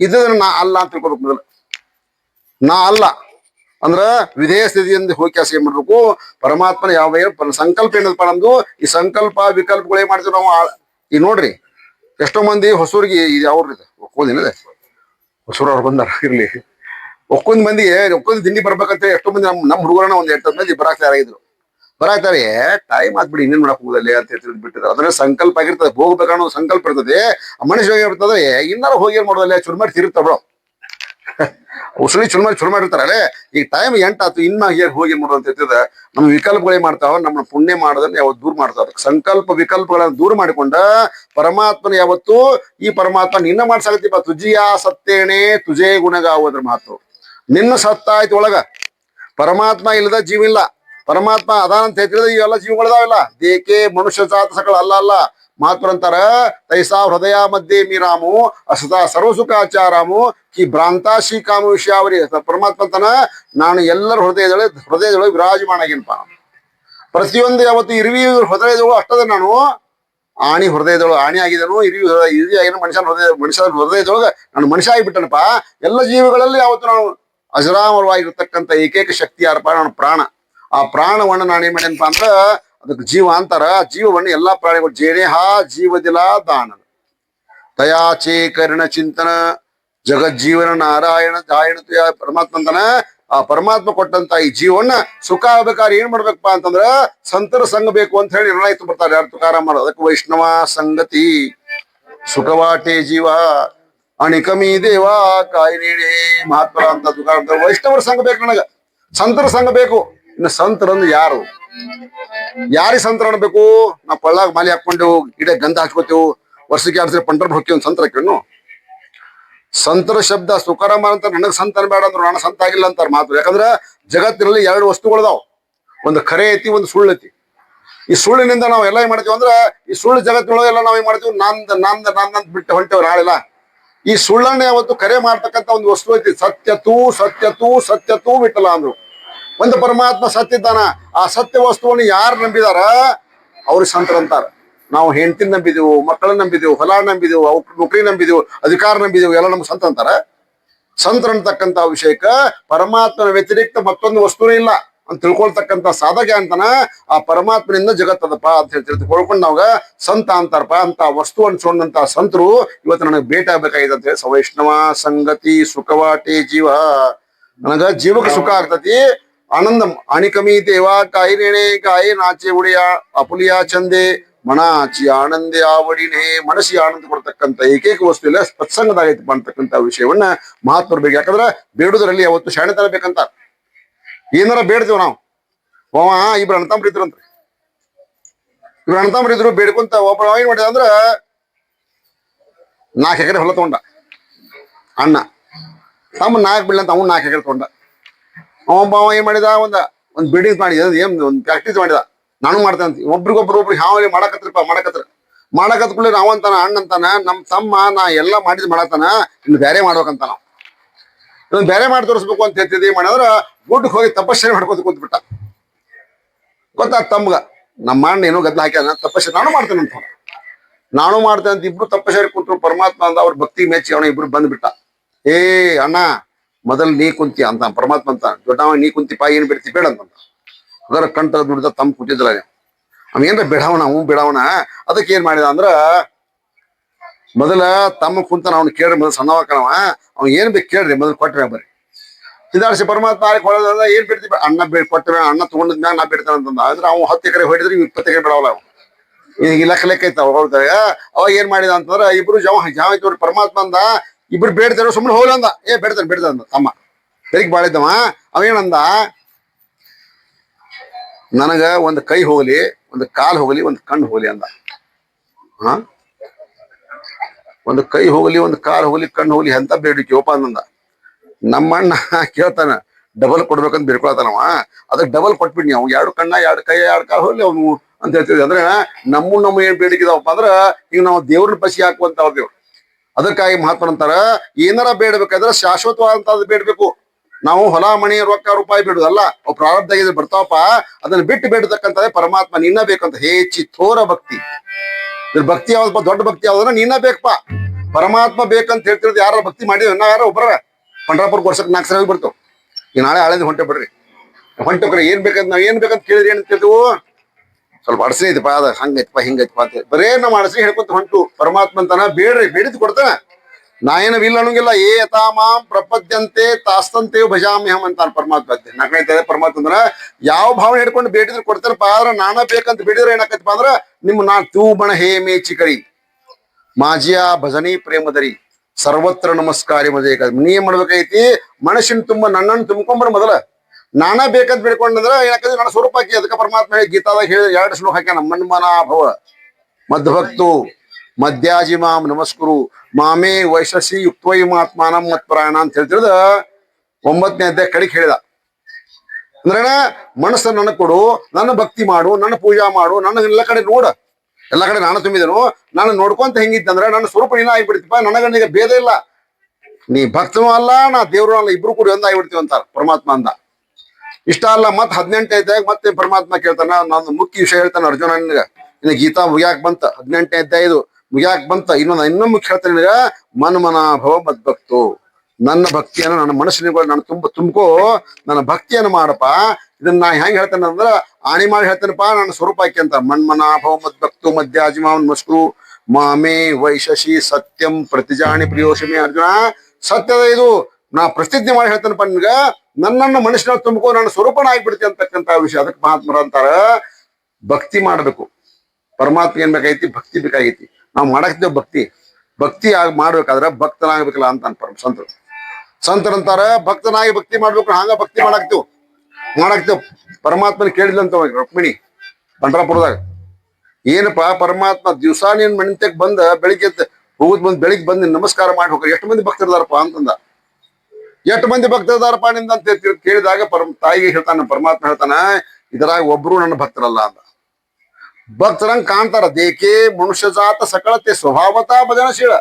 ಇದ್ದದನ್ನ ನಾ ಅಲ್ಲ ಅಂತ ತಿಳ್ಕೊಬೇಕು ಮೊದಲು. ನಾ ಅಲ್ಲ. ಅಂದ್ರ ವಿಧೇಯ ಸ್ಥಿತಿಯಿಂದ ಹೋಗಿ ಕೆಲಸ ಏನ್ ಮಾಡ್ಬೇಕು? ಪರಮಾತ್ಮನ ಯಾವ ಸಂಕಲ್ಪ ಏನದಪ್ಪ ನಮ್ದು? ಈ ಸಂಕಲ್ಪ, ವಿಕಲ್ಪಗಳು ಏನ್ ಮಾಡ್ತೀವಿ ನಾವು ಈಗ ನೋಡ್ರಿ, ಎಷ್ಟೋ ಮಂದಿ ಹೊಸೂರಿಗೆ ಇದು ಯಾವ್ರಿ ಒಕ್ಕೋದಿನದೆ ಹೊಸೂರು ಅವ್ರು ಬಂದಾರ, ಇರ್ಲಿ. ಒಕ್ಕೊಂದ್ ಮಂದಿಗೆ, ಒಕ್ಕೊಂದ್ ತಿಂಡಿ ಬರ್ಬೇಕಂತ ಎಷ್ಟೋ ಮಂದಿ ನಮ್ ನಮ್ಮ ಹುಡುಗರನ್ನ ಒಂದ್ ಎಂಟು ಮಂದಿ ಬರಾಕ್ ತಯಾರಾಗಿದ್ರು. ಬರಾಕ್ತಾರೆ ಟೈಮ್ ಆಗ್ಬಿಡಿ ಇನ್ನೇನ್ ಮಾಡಕ್ ಹೋಗದಲ್ಲಿ ಅಂತ ಹೇಳಿ ಬಿಟ್ಟಿದ್ದಾರೆ. ಅದ್ರ ಸಂಕಲ್ಪ ಆಗಿರ್ತದೆ ಹೋಗ್ಬೇಕನ್ನೋ ಸಂಕಲ್ಪ ಇರ್ತದೆ. ಮನುಷ್ಯ ಹೋಗಿರ್ತದೆ ಇನ್ನಾರು ಹೋಗಿ ಏನ್ ಮಾಡೋದಲ್ಲ ಚುರುಮಾರಿ ಬ್ರೋ ಉಸಿರಿ ಉಸುಳಿ ಚುರುಮಾರಿ ಚುರು ಮಾಡಿರ್ತಾರಲ್ಲೇ ಈಗ ಟೈಮ್ ಎಂಟಾತು ಇನ್ನ ಹೇಗೆ ಹೋಗಿ ಮಾಡೋದು ಅಂತ ಹೇಳ್ತಿದ್ರೆ ನಮ್ಮ ವಿಕಲ್ಪಗಳೇ ಮಾಡ್ತಾವ? ನಮ್ಮ ಪುಣ್ಯ ಮಾಡೋದನ್ನ ಯಾವತ್ತು ದೂರ ಮಾಡ್ತಾವ. ಸಂಕಲ್ಪ, ವಿಕಲ್ಪಗಳನ್ನ ದೂರ ಮಾಡಿಕೊಂಡ ಪರಮಾತ್ಮನ ಯಾವತ್ತು ಈ ಪರಮಾತ್ಮ ನಿನ್ನ ಮಾಡ್ಸಾಗತ್ತಿಪ್ಪ ತುಜಿಯ ಸತ್ತೇಣೆ ತುಜೇ ಗುಣಗಾವುದ್ರ ಮಾತು ನಿನ್ನ ಸತ್ತಾಯ್ತು ಒಳಗ. ಪರಮಾತ್ಮ ಇಲ್ಲದ ಜೀವ ಇಲ್ಲ. ಪರಮಾತ್ಮ ಅದಾನಂತ ಹೇಳ್ತಿದ್ರೆ ಇವೆಲ್ಲ ಜೀವಗಳದಾವೆಲ್ಲ. ದೇಕೆ ಮನುಷ್ಯ ಜಾತ ಸಕಲ ಅಲ್ಲ ಅಲ್ಲ. ಮಾತ್ರಂತಾರ ತೈಸಾ ಹೃದಯ ಮಧ್ಯೆ ಮೀರಾಮು ಅಸದಾ ಸರ್ವಸುಖಾಚಾರಾಮು, ಕಿ ಭ್ರಾಂತಾಶಿ ಕಾಮ ವಿಷಯಾವರಿ. ಪರಮಾತ್ಮ ತನ ನಾನು ಎಲ್ಲರ ಹೃದಯದೊಳಗೆ ಹೃದಯದೊಳಗೆ ವಿರಾಜಮಾನ ಆಗಿನಪ್ಪ ಪ್ರತಿಯೊಂದು ಯಾವತ್ತು ಇರುವಿ ಹೃದಯದೊಳಗೆ ಅಷ್ಟದ ನಾನು. ಆಣಿ ಹೃದಯದೊಳಗೆ ಆಣಿ ಆಗಿದನು, ಇರಿವಿ ಇರಿವಿ ಇರುವಿ ಆಗಿನ ಮನುಷ್ಯನ ಹೃದಯ, ಮನುಷ್ಯನ ಹೃದಯದೊಳಗೆ ನಾನು ಮನುಷ್ಯ ಆಗಿಬಿಟ್ಟನಪ್ಪ. ಎಲ್ಲ ಜೀವಿಗಳಲ್ಲಿ ಯಾವತ್ತು ನಾನು ಅಜರಾಮರವಾಗಿರ್ತಕ್ಕಂಥ ಏಕೈಕ ಶಕ್ತಿ ಯಾರಪ್ಪ? ನಾನು ಪ್ರಾಣ. ಆ ಪ್ರಾಣವನ್ನ ನಾನು ಏನ್ ಮಾಡೇನಪ್ಪ ಅಂದ್ರ ಅದಕ್ಕೆ ಜೀವ ಅಂತಾರ ಜೀವವನ್ನು ಎಲ್ಲಾ ಪ್ರಾಣಿಗಳು ಜೇನೇಹ ಜೀವದಿಲ ದಾನ ದಯಾಚೇ ಕರ್ಣ ಚಿಂತನ, ಜಗಜ್ಜೀವನ ನಾರಾಯಣ, ದಾಯಣ ಪರಮಾತ್ಮ ಅಂತನ, ಆ ಪರಮಾತ್ಮ ಕೊಟ್ಟಂತ ಈ ಜೀವನ್ನ ಸುಖ ಆಗ್ಬೇಕಾದ್ರೆ ಏನ್ ಮಾಡ್ಬೇಕಪ್ಪ ಅಂತಂದ್ರ ಸಂತರ ಸಂಘ ಬೇಕು ಅಂತ ಹೇಳಿ ನಿರ್ಣಯ ಬರ್ತಾರೆ. ಯಾರು ತುಕಾರಾಮ ಅದಕ್ಕೆ ವೈಷ್ಣವ ಸಂಗತಿ. ಸುಖವಾಟೆ ಜೀವ, ಅಣಿಕಮಿ ದೇವ ಕಾಯಿ ನೀಡಿ ಮಹಾತ್ಮರ ಅಂತ ತುಕಾರ ವೈಷ್ಣವರ ಸಂಘ ಬೇಕು ನನಗ. ಸಂತರ ಸಂಘ ಬೇಕು. ಇನ್ನು ಸಂತರಂದು ಯಾರು? ಯಾರಿಗೆ ಸಂತರ ಅನ್ಬೇಕು ನಾವು ಕೊಳ್ಳಾಗ ಮಾಲಿ ಹಾಕೊಂಡೆವು ಗಿಡ ಗಂಧ ಹಚ್ಕೋತೇವು ವರ್ಷಕ್ಕೆ ಸರಿ ಪಂಟರ್ ಹೊಕ್ಕಿ ಒಂದು ಸಂತರ ಹಾಕಿವ್ನು ಸಂತರ ಶಬ್ದ ಸುಖರಾಮ ಅಂತ ನನಗ್ ಸಂತ ಅನ್ಬೇಡ ಅಂದ್ರು ನಾನು ಸಂತ ಆಗಿಲ್ಲ ಅಂತಾರೆ ಮಾತು. ಯಾಕಂದ್ರ ಜಗತ್ತಿನಲ್ಲಿ ಎರಡು ವಸ್ತುಗಳದಾವ್. ಒಂದು ಕರೆ ಐತಿ, ಒಂದು ಸುಳ್ಳು ಐತಿ. ಈ ಸುಳ್ಳಿನಿಂದ ನಾವು ಎಲ್ಲ ಏನ್ ಮಾಡ್ತೀವಿ ಅಂದ್ರ, ಈ ಸುಳ್ಳು ಜಗತ್ತಿನೊಳಗೆ ಎಲ್ಲ ನಾವ್ ಏನ್ ಮಾಡ್ತೀವಿ? ನಂದ್ ನಂದ್ ನಂದ್ ಬಿಟ್ಟು ಹೊಂಟೇವ್ ನಾಳೆಲ್ಲ. ಈ ಸುಳ್ಳನ್ನ ಯಾವತ್ತು ಕರೆ ಮಾಡ್ತಕ್ಕಂತ ಒಂದು ವಸ್ತು ಐತಿ? ಸತ್ಯತೂ ಸತ್ಯತೂ ಸತ್ಯತೂ ಬಿಟ್ಟಲ್ಲ ಅಂದ್ರು. ಒಂದು ಪರಮಾತ್ಮ ಸತ್ಯ ಇದ್ದಾನ, ಆ ಸತ್ಯ ವಸ್ತುವನ್ನು ಯಾರು ನಂಬಿದಾರ? ಅವ್ರಿಗೆ ಸಂತರಂತಾರ ನಾವು ಹೆಂಡತಿನ ನಂಬಿದೆವು, ಮಕ್ಕಳನ್ನ ನಂಬಿದೆವು ಹೊಲ ನಂಬಿದೆವು, ಅವ್ ನೌಕರಿ ನಂಬಿದೆವು, ಅಧಿಕಾರ ನಂಬಿದೆವು, ಎಲ್ಲ ನಮ್ಗೆ ಸಂತ ಅಂತಾರ. ಸಂತರ ಅಂತಕ್ಕಂತ ವಿಷಯಕ್ಕ ಪರಮಾತ್ಮನ ವ್ಯತಿರಿಕ್ತ ಮತ್ತೊಂದು ವಸ್ತುನೇ ಇಲ್ಲ ಅಂತ ತಿಳ್ಕೊಳ್ತಕ್ಕಂತ ಸಾಧಕ ಅಂತನ ಆ ಪರಮಾತ್ಮನಿಂದ ಜಗತ್ತದಪ್ಪ ಅಂತ ಹೇಳಿ ತಿಳ್ಕೊಳ್ಕೊಂಡು ಸಂತ ಅಂತಾರಪ್ಪ ಅಂತ ವಸ್ತು ಅನ್ಸೋಣಂತ ಸಂತರು ಇವತ್ತು ನನಗೆ ಭೇಟಿ ಆಗ್ಬೇಕಾಗಿದೆ ಅಂತ ಹೇಳಿ ಸವೈಷ್ಣವ ಸಂಗತಿ ಸುಖವಾಟಿ ಜೀವ. ನನಗ ಜೀವಕ್ಕೆ ಸುಖ ಆಗ್ತತಿ. ಆನಂದ ಅಣಿಕಮಿ ದೇವ ಕಾಯಿ ನೇಣೆ ಕಾಯಿ ನಾಚೆ ಉಳಿಯ ಅಪುಲಿಯ ಚಂದೆ ಮಣಾಚಿ ಆನಂದೆ ಆವಡಿನೇ ಮನಸ್ಸಿ ಆನಂದ ಕೊಡ್ತಕ್ಕಂತ ಏಕೈಕ ವಸ್ತು ಇಲ್ಲ ಸತ್ಸಂಗದಾಗೈತಪ್ಪ ಅಂತಕ್ಕಂಥ ವಿಷಯವನ್ನ ಮಹಾತ್ಮರು ಬೇಕು ಯಾಕಂದ್ರೆ ಬೇಡುದರಲ್ಲಿ ಅವತ್ತು ಶಾಣೆ ತರಬೇಕಂತ. ಏನಾರ ಬೇಡ್ತೇವ್ ನಾವು. ಅವ ಇಬ್ರು ಅಣ್ಣತಾಮ್ರ ಇದ್ರು ಅಂತ ಇಬ್ರು ಅಣ್ಣತಂಬ್ರು ಇದ್ರು ಬೇಡ್ಕೊಂತ ಒಬ್ಬ ಏನ್ ಮಾಡಿದ ಅಂದ್ರ ನಾಲ್ಕು ಎಕರೆ ಹೊಲ ತಗೊಂಡ. ಅಣ್ಣ. ತಮ್ಮ ನಾಲ್ಕು ಬೀಳ ಅಂತ ಅವ್ನು ನಾಲ್ಕು ಎಕರೆ ತಗೊಂಡ. ಅವ ಏನ್ ಮಾಡಿದ? ಒಂದ, ಒಂದ್ ಬಿಲ್ಡಿಂಗ್ ಮಾಡಿದ. ಏನ್ ಒಂದ್ ಪ್ರಾಕ್ಟೀಸ್ ಮಾಡಿದ. ನಾನು ಮಾಡ್ತಾನ ಒಬ್ರಿಗೊಬ್ರು, ಒಬ್ರು ಯಾವ ಮಾಡಕತ್ರಪ್ಪ ಮಾಡಕತ್ರ ಮಾಡಕತ್ ಕೂಡ ನಾವಂತಾನ ಅಣ್ಣ ಅಂತಾನ, ನಮ್ ತಮ್ಮ, ನಾ ಎಲ್ಲ ಮಾಡಿದ್ ಮಾಡತಾನ, ಇನ್ನು ಬೇರೆ ಮಾಡ್ಬೇಕಂತ ನಾವು. ಇದನ್ನ ಬೇರೆ ಮಾಡಿ ತೋರಿಸ್ಬೇಕು ಅಂತ ಹೇಳ್ತಿದ್ವಿ. ಮಾಡಿದ್ರ ಗುಡ್ಡಕ್ಕೆ ಹೋಗಿ ತಪಸ್ಸೆ ಮಾಡ್ಕೊತ ಕೂತ್ಬಿಟ್ಟ. ಗೊತ್ತಾ ತಮ್ಗ? ನಮ್ಮ ಅಣ್ಣ ಏನೋ ಗದ್ದಲ ಹಾಕ್ಯಾನ ತಪಸ್ಸೆ ನಾನು ಮಾಡ್ತೇನೆ ಅಂತ ನಾನು ಮಾಡ್ತೇನೆ ಅಂತ ಇಬ್ರು ತಪಸ್ಸೆ ಕುಂತ್ರು, ಪರಮಾತ್ಮ ಅಂದ ಅವ್ರ ಭಕ್ತಿ ಮೆಚ್ಚಿ ಅವನ ಇಬ್ರು ಬಂದ್ಬಿಟ್ಟ. ಏ ಅಣ್ಣ ಮೊದಲ್ ನೀ ಕುಂತಿ ಅಂತ ಪರಮಾತ್ಮ ಅಂತ ದೊಡ್ಡವ ನೀ ಕುಂತಿಪ್ಪ ಏನ್ ಬಿಡ್ತಿ ಬೇಡ ಅಂತ ಅದರ ಕಣ್ ತೆಗೆದು ಬಿಡ್ದ ತಮ್ಮ ಕೂತಿದ್ರ ಅವ ಏನ್ರ ಬಿಡವಣ ಅವ್ ಬಿಡವಣ? ಅದಕ್ಕೆ ಏನ್ ಮಾಡಿದ ಅಂದ್ರ, ಮೊದಲ ತಮ್ಮ ಕುಂತ ಅವ್ನು ಕೇಳ್ರಿ, ಮೊದಲು ಸಣ್ಣವ ಕಣವ. ಅವ್ನ್ ಏನ್ ಬೇಕು ಕೇಳ್ರಿ, ಮೊದಲು ಕೊಟ್ರೆ ಬರ್ರಿ. ಸಿದ್ಧಾರ್ಥ ಪರಮಾತ್ಮ ಆಯ್ಕೆ ಹೊಡೆದ ಏನ್ ಬಿಡ್ತೀವಿ ಅಣ್ಣ ಬೇಡ ಕೊಟ್ಟರೆ ಅಣ್ಣ ತಗೊಂಡಿದ್ ಮ್ಯಾಗ ನಾ ಬಿಡ್ತಾನೆ ಅಂತಂದ ಆದ್ರೆ ಅವ್ನು ಹತ್ತು ಎಕರೆ ಹೊಡಿದ್ರೆ ಇವ್ ಇಪ್ಪತ್ತು ಎಕರೆ ಬಿಡವಲ್ಲ ಅವ. ಈಗ ಲೆಕ್ಕ ಲೆಕ್ಕ ಐತಾವ ಹೊಳ್ದಾಗ ಅವಾಗ ಏನ್ ಮಾಡಿದ ಅಂತಂದ್ರ, ಇಬ್ರು ಜವ ಜಾವ ಐತವ್ರಿ ಪರಮಾತ್ಮ ಅಂದ ಇಬ್ರು ಬೇಡ್ತಾರೋ ಸುಮ್ಮನೆ ಹೋಗ್ಲಿ ಅಂದ. ಏ, ಬೇಡ್ತಾನೆ ಬೇಡ್ದ ಅಂದ. ತಮ್ಮ. ಬೆಳಿಗ್ಗೆ ಬಾಳಿದ್ದವ ಅವೇನಂದ ನನಗ ಒಂದು ಕೈ ಹೋಗ್ಲಿ, ಒಂದು ಕಾಲ್ ಹೋಗ್ಲಿ, ಒಂದು ಕಣ್ಣು ಹೋಗ್ಲಿ ಅಂದ. ಹ? ಒಂದು ಕೈ ಹೋಗ್ಲಿ, ಒಂದು ಕಾಲ್ ಹೋಗ್ಲಿ, ಕಣ್ಣು ಹೋಗ್ಲಿ ಎಂತ ಬೇಡಿಕೆ ಓಪ ಅಂದ ನಮ್ಮಣ್ಣ ಕೇಳ್ತಾನ, ಡಬಲ್ ಕೊಡ್ಬೇಕಂತ ಬೇಡ್ಕೊಳತಾನವ ಅದಕ್ಕೆ ಡಬಲ್ ಕೊಟ್ಬಿಡ್ನಿ. ಅವ್ನು ಎರಡು ಕಣ್ಣ, ಎರಡು ಕೈ, ಎರಡು ಕಾಲು ಹೋಗ್ಲಿ ಅವನು. ಅಂತ ಹೇಳ್ತಿದ್ವಿ. ಅಂದ್ರೆ ನಮ್ಮ ನಮ್ಮ ಏನ್ ಬೇಡಿಕಿದಾವಪ್ಪ ಅಂದ್ರ, ಈಗ ನಾವು ದೇವ್ರನ್ನ ಪಸಿ ಹಾಕುವಂತ ದೇವ್ರು. ಅದಕ್ಕಾಗಿ ಮಹತ್ವ ಅಂತಾರ, ಏನಾರ ಬೇಡಬೇಕಾದ್ರೆ ಶಾಶ್ವತವಾದಂತ ಬೇಡಬೇಕು. ನಾವು ಹೊಲ ಮಣಿ ರೊಕ್ಕ, ರೂಪಾಯಿ ಬಿಡುದಲ್ಲ ಅವ್ ಪ್ರಾರಬ್ಧ ಬರ್ತಾವಪ್ಪ, ಅದನ್ನ ಬಿಟ್ಟು ಬೇಡತಕ್ಕಂಥದ್ದೇ ಪರಮಾತ್ಮ, ನಿನ್ನ ಬೇಕಂತ ಹೆಚ್ಚಿ ಥೋರ ಭಕ್ತಿ. ಇದ್ರ ಭಕ್ತಿ ಯಾವ್ದಪ್ಪ ದೊಡ್ಡ ಭಕ್ತಿ ಯಾವ್ದನ್ನ ನಿನ್ನ ಬೇಕಪ್ಪ. ಪರಮಾತ್ಮ ಬೇಕಂತ ಹೇಳ್ತಿರೋದು ಯಾರ ಭಕ್ತಿ ಮಾಡಿದ್ವಿ ನಾ ಯಾರೋ ಒಬ್ಬರ ಪಂಡ್ರಾಪುರ್ ವರ್ಷಕ್ಕೆ ನಾಲ್ಕು ಸಲ ಬರ್ತಾವ. ಈ ನಾಳೆ ಹಳೇದು ಹೊಂಟೆ ಬಿಡ್ರಿ. ಹೊಂಟೆ ಏನ್ ಬೇಕಂತ ನಾವ್ ಏನ್ ಬೇಕಂತ ಕೇಳಿದ್ರಿ ಏನಂತ ಕೇಳ್ತೀವು ಸ್ವಲ್ಪ ಅಡಸೆ ಐತಪ್ಪ ಅದ ಹಂಗೈತಪ್ಪ ಹಿಂಗೈತಪ್ಪ ಅಂತ. ಬರೇ ನಮ್ಮ ಅಡಸೆ ಹೇಳ್ಕೊತ ಹೊಂಟು. ಪರಮಾತ್ಮ ಅಂತಾನ ಬೇಡ್ರಿ ಬೇಡಿದ್ ಕೊಡ್ತಾನ ನಾ ಏನು ಇಲ್ಲ ಅನ್ನೋಂಗಿಲ್ಲ. ಏ ಯಥಾಮಾಂ ಪ್ರಪದ್ಯಂತೆ ತಾಸ್ತಂತೆ ಭಜಾಮ್ಯಹಂ ಅಂತಾನ ಪರಮಾತ್ಮ ನಾಲ್ಕನೇ ಪರಮಾತ್ಮ ಅಂದ್ರ, ಯಾವ ಭಾವನೆ ಹಿಡ್ಕೊಂಡು ಬೇಡಿದ್ರೆ ಕೊಡ್ತಾರಪ್ಪ, ಆದ್ರ ನಾನ ಬೇಕಂತ ಬೇಡಿದ್ರೆ ಏನಾಕೈತಪ್ಪ ಅಂದ್ರ, ನಿಮ್ಮ ನಾ ತೂ ಬಣ ಹೇ ಮೇ ಚಿಕರಿ. ಮಾಜಿಯ ಭಜನಿ ಪ್ರೇಮದರಿ. ಸರ್ವತ್ರ ನಮಸ್ಕಾರಿ ಮಜೆ ನೀ ಏನ್ ಮಾಡ್ಬೇಕೈತಿ ಮನಸ್ಸಿನ ತುಂಬ ನನ್ನನ್ನು ತುಂಬ್ಕೊಂಬರ ಮೊದಲ. ನಾನ ಬೇಕಂತ ಬೇಡ್ಕೊಂಡಂದ್ರ ಯಾಕಂದ್ರೆ ನನ್ನ ಸ್ವರೂಪ ಹಾಕಿ ಅದಕ್ಕೆ ಪರಮಾತ್ಮ ಹೇಳಿ ಗೀತಾದಾಗ ಹೇಳಿ ಎರಡು ಶ್ಲೋಕ ಹಾಕ್ಯಾನ ಮನ್ಮನಾಭವ ಮದ್ಭಕ್ತು ಮಧ್ಯಾಜಿ ಮಾಂ ನಮಸ್ಕುರು, ಮಾಮೇ ವೈಶಸಿ ಯುಕ್ತವೈ ಮಾತ್ಮಾನಂ ಮತ್ಪರಾಯಣ ಅಂತ ಹೇಳ್ತಿರದ ಒಂಬತ್ತನೇ ಅಧ್ಯಾಯ ಕಡಿಗೆ ಹೇಳಿದ. ಅಂದ್ರೆ ಮನಸ್ಸನ್ನು ನನಗೆ ಕೊಡು, ನನ್ನ ಭಕ್ತಿ ಮಾಡು, ನನ್ನ ಪೂಜಾ ಮಾಡು, ನನ್ನ ಎಲ್ಲ ಕಡೆ ನೋಡ. ಎಲ್ಲ ಕಡೆ ನಾನು ತುಂಬಿದನು, ನಾನು ನೋಡ್ಕೊಂತ ಹೆಂಗಿತ್ತಂದ್ರೆ ನನ್ನ ಸ್ವರೂಪ ನೀನ ಆಗಿಬಿಡ್ತಿಪ್ಪ ನನಗನಿಗೆ ಭೇದ ಇಲ್ಲ. ನೀ ಭಕ್ತನೂ ಅಲ್ಲ, ನಾ ದೇವ್ರು ಅಲ್ಲ, ಇಬ್ರು ಕೂಡ ಒಂದ್ ಆಗಿಬಿಡ್ತೀವಿ ಅಂತಾರ ಪರಮಾತ್ಮ ಅಂದ. ಇಷ್ಟ ಅಲ್ಲ ಮತ್ ಹದಿನೆಂಟು ಅಧ್ಯಾಯ ಮತ್ತೆ ಪರಮಾತ್ಮ ಕೇಳ್ತಾನ ನಾನು ಮುಖ್ಯ ವಿಷಯ ಹೇಳ್ತಾನೆ ಅರ್ಜುನ ನಿನಗ. ಇನ್ನು ಗೀತಾ ಮುಗಿಯಾಕ್ ಬಂತ, ಹದಿನೆಂಟನೇ ಅಧ್ಯಾಯ ಇದು ಮುಗಿಯಾಕ್ ಬಂತ. ಇನ್ನೊಂದು ಇನ್ನೊಂದು ಮುಖ್ಯ ಹೇಳ್ತಾನೆ ನಿನಗ, ಮನ್ಮನಾಭವ ಮದ್ಭಕ್ತು. ನನ್ನ ಭಕ್ತಿಯನ್ನು ನನ್ನ ಮನಸ್ಸಿನ ನಾನು ತುಂಬ ತುಂಬ್ಕೋ, ನನ್ನ ಭಕ್ತಿಯನ್ನು ಮಾಡಪ್ಪ. ಇದನ್ನ ನಾ ಹೆಂಗ್ ಹೇಳ್ತೇನೆ ಅಂದ್ರ, ಆಣಿ ಮಾಡಿ ಹೇಳ್ತೇನಪ್ಪ, ನನ್ನ ಸ್ವರೂಪ ಆಕೆ ಅಂತ. ಮನ್ಮನಾಭವ ಮದ್ಭಕ್ತು ಮಧ್ಯಾಜಿಮಾವನ್ ಮಸ್ಕರು ಮಾಮೇ ವೈಶಶಿ ಸತ್ಯಂ ಪ್ರತಿಜಾಣಿ ಪ್ರಿಯೋಶಮಿ ಅರ್ಜುನ. ಸತ್ಯದ ಇದು, ನಾ ಪ್ರತಿಜ್ಞೆ ಮಾಡಿ ಹೇಳ್ತೇನಪ್ಪ ನಿನ್ಗ ನನ್ನನ್ನು ಮನುಷ್ಯನ ತುಂಬಿಕೋ ನನ್ನ ಸ್ವರೂಪನ ಆಗ್ಬಿಡ್ತಿ ಅಂತಕ್ಕಂತ ವಿಷಯ. ಅದಕ್ಕೆ ಮಹಾತ್ಮರ ಅಂತಾರ, ಭಕ್ತಿ ಮಾಡಬೇಕು. ಪರಮಾತ್ಮ ಏನ್ ಬೇಕಾಗೈತಿ? ಭಕ್ತಿ ಬೇಕಾಗೈತಿ. ನಾವು ಮಾಡಕ್ತೇವೆ ಭಕ್ತಿ. ಭಕ್ತಿ ಆಗಿ ಮಾಡ್ಬೇಕಾದ್ರೆ ಭಕ್ತನಾಗ್ಬೇಕಲ್ಲ ಅಂತ ಪರಮ ಸಂತರು. ಅಂತಾರ, ಭಕ್ತನಾಗಿ ಭಕ್ತಿ ಮಾಡ್ಬೇಕು ಹಂಗ ಭಕ್ತಿ ಮಾಡಾಕ್ತೇವ್. ಮಾಡಾಕ್ತೇವ್. ಪರಮಾತ್ಮನ ಕೇಳಿದ್ಲಂತ ರುಕ್ಮಿಣಿ, ಪಂಡ್ರಾಪುರದಾಗ. ಏನಪ್ಪಾ, ಪರಮಾತ್ಮ ದಿವಸ ನೀನ್ ಮಣಿತಕ್ ಬಂದ, ಬೆಳಿಗ್ಗೆ ಹೋಗುದ್ ಬಂದ್ ಬೆಳಿಗ್ಗೆ ಬಂದ್ ನಮಸ್ಕಾರ ಮಾಡಿ ಹೋಗ್ರಿ ಎಷ್ಟು ಮಂದಿ ಭಕ್ತರದಾರಪ್ಪ ಅಂತಂದ. ಎಷ್ಟು ಮಂದಿ ಭಕ್ತರದಾರಪ್ಪ ನಿಂದ ಅಂತ ಕೇಳಿದಾಗ ಪರಮ ತಾಯಿಗೆ ಹೇಳ್ತಾನ, ಪರಮಾತ್ಮ ಹೇಳ್ತಾನ, ಇದರಾಗ ಒಬ್ರು ನನ್ನ ಭಕ್ತರಲ್ಲ ಅಂತ ಭಕ್ತರಂಗ್ ಕಾಣ್ತಾರ, ದೇಕೆ ಮನುಷ್ಯ ಜಾತ ಸಕಳತೆ ಸ್ವಭಾವತ ಭಜನಶೀಲ.